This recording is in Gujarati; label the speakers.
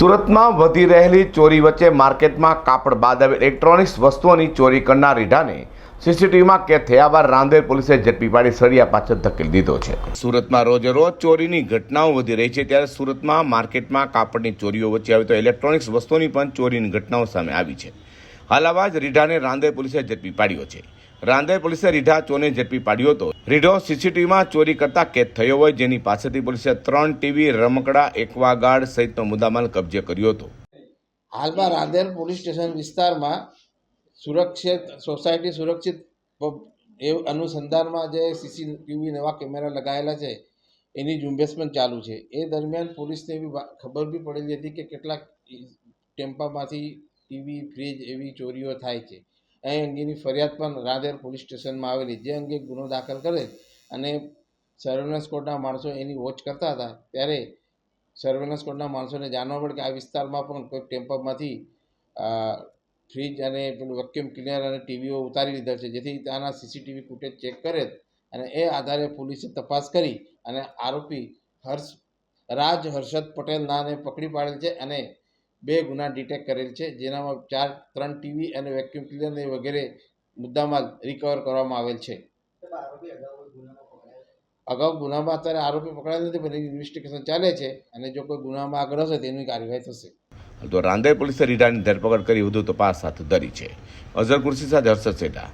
Speaker 1: સુરતમાં વધી રહેલી ચોરી વચ્ચે માર્કેટમાં કાપડ બાદ ઇલેક્ટ્રોનિક્સ વસ્તુઓની ચોરી કરનાર રીઢાને સીસીટીવીમાં કેદ થયા બાદ રાંદેર પોલીસે ઝડપી પાડી સળિયા પાછળ ધકેલી દીધો છે. સુરતમાં રોજે રોજ ચોરીની ઘટનાઓ વધી રહી છે. ત્યારે સુરતમાં માર્કેટમાં કાપડની ચોરીઓ વચ્ચે આવી તો ઇલેક્ટ્રોનિક્સ વસ્તુઓની પણ ચોરીની ઘટનાઓ સામે આવી છે. હાલ આવા જ રીઢાને રાંદેર પોલીસે ઝડપી પાડ્યો છે. રાંદેર પોલીસે રીઢા ચોરને ઝડપી પાડ્યો હતો. રીઢો સીસીટીવીમાં ચોરી કરતા કેદ થયો હોય, જેની પાસેથી પોલીસે ત્રણ ટીવી, રમકડા એક્વાગાર્ડ સહિતનો મુદ્દામાલ કબજે કર્યો હતો.
Speaker 2: હાલમાં રાંદેર પોલીસ સ્ટેશન વિસ્તારમાં સુરક્ષિત, સોસાયટી સુરક્ષિત એ અનુસંધાનમાં જે સીસીટીવી નવા કેમેરા લગાવેલા છે, એની ઝુંબેશ પણ ચાલુ છે. એ દરમિયાન પોલીસને એવી ખબર બી પડેલી હતી કે કેટલાક ટેમ્પામાંથી ટીવી, ફ્રીજ એવી ચોરીઓ થાય છે. એ અંગેની ફરિયાદ પણ રાંદેર પોલીસ સ્ટેશનમાં આવેલી, જે અંગે ગુનો દાખલ કરે અને સર્વેલન્સ કોર્ટના માણસો એની વોચ કરતા હતા, ત્યારે સર્વેલન્સ કોર્ટના માણસોને જાણવા મળે કે આ વિસ્તારમાં પણ કોઈ ટેમ્પરમાંથી ફ્રીજ અને પેલું વેક્યુમ ક્લિનર અને ટીવીઓ ઉતારી લીધા છે, જેથી ત્યાંના સીસીટીવી ફૂટેજ ચેક કરે અને એ આધારે પોલીસે તપાસ કરી અને આરોપી હર્ષ, રાજ હર્ષદ પટેલ નાને પકડી પાડેલ છે અને બે ગુના ડિટેક્ટ કરેલ છે, જેનામાં ચાર, ત્રણ ટીવી અને વેક્યુમ ક્લીનર વગેરે મુદ્દામાલ રિકવર કરવામાં આવેલ છે. અગાઉ ગુનામાં અત્યારે આરોપી પકડાયેલ નથી, પણ ઇન્વેસ્ટિગેશન ચાલે છે અને જો કોઈ ગુનામાં આગળ હશે તેની કાર્યવાહી થશે.
Speaker 1: તો રાંદેર પોલીસે રીડાની ધરપકડ કરી, વધુ તપાસ હાથ ધરી છે. અઝર કુર્સી સાથે હર્ષદ સેઠા